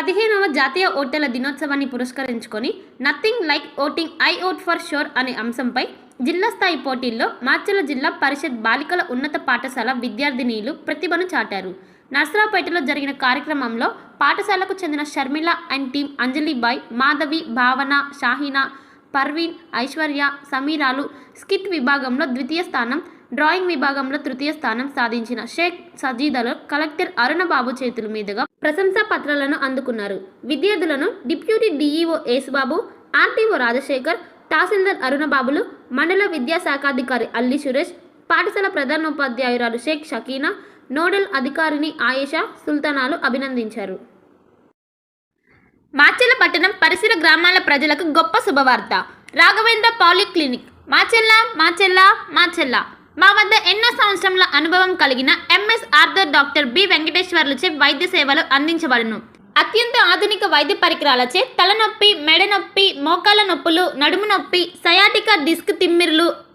పదిహేనవ జాతీయ ఓటర్ల దినోత్సవాన్ని పురస్కరించుకొని nothing like voting I vote for sure అనే అంశంపై జిల్లా స్థాయి పోటీల్లో మార్చల జిల్లా పరిషత్ బాలికల ఉన్నత పాఠశాల విద్యార్థినీలు ప్రతిభను చాటారు. నర్సరావుపేటలో జరిగిన కార్యక్రమంలో పాఠశాలకు చెందిన షర్మిల అండ్ టీం అంజలిబాయ్ మాధవి భావన షాహీనా పర్వీన్ ఐశ్వర్య సమీరాలు స్కిట్ విభాగంలో ద్వితీయ స్థానం డ్రాయింగ్ విభాగంలో తృతీయ స్థానం సాధించిన షేక్ సజీదలో కలెక్టర్ అరుణబాబు చేతుల మీదుగా ప్రశంసా పత్రాలను అందుకున్నారు. విద్యార్థులను deputy DEO Yesubabu RTO Rajasekhar తహసీల్దార్ అరుణబాబులు మండల విద్యాశాఖాధికారి అల్లి సురేష్ పాఠశాల ప్రధానోపాధ్యాయురాలు షేక్ షకీనా నోడల్ అధికారిని ఆయేషా సుల్తానాలు అభినందించారు. మాచెల్ల పట్టణం పరిసర గ్రామాల ప్రజలకు గొప్ప శుభవార్త. రాఘవేంద్ర పాలిక్లినిక్. మాచెల్ల మాచెల్ల మాచెల్ల మా వద్ద ఎన్నో సంవత్సరముల అనుభవం కలిగిన ఎంఎస్ ఆర్థర్ డాక్టర్ బి వెంకటేశ్వర్లచే వైద్య సేవలు అందించబడును. అత్యంత ఆధునిక వైద్య పరికరాలచే తలనొప్పి మెడ నొప్పి మోకాల నొప్పులు నడుము నొప్పి sciatica disc తిమ్మిర్లు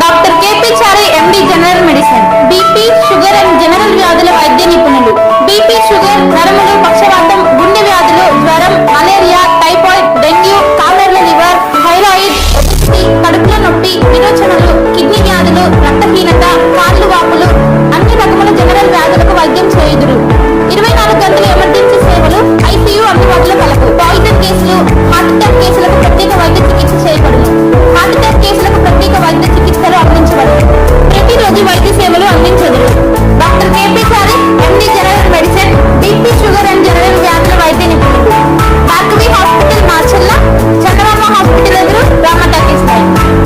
doctor KP Chari MD general medicine BP sugar and general వ్యాధుల వైద్య నిపుణులు. BP sugar నరములు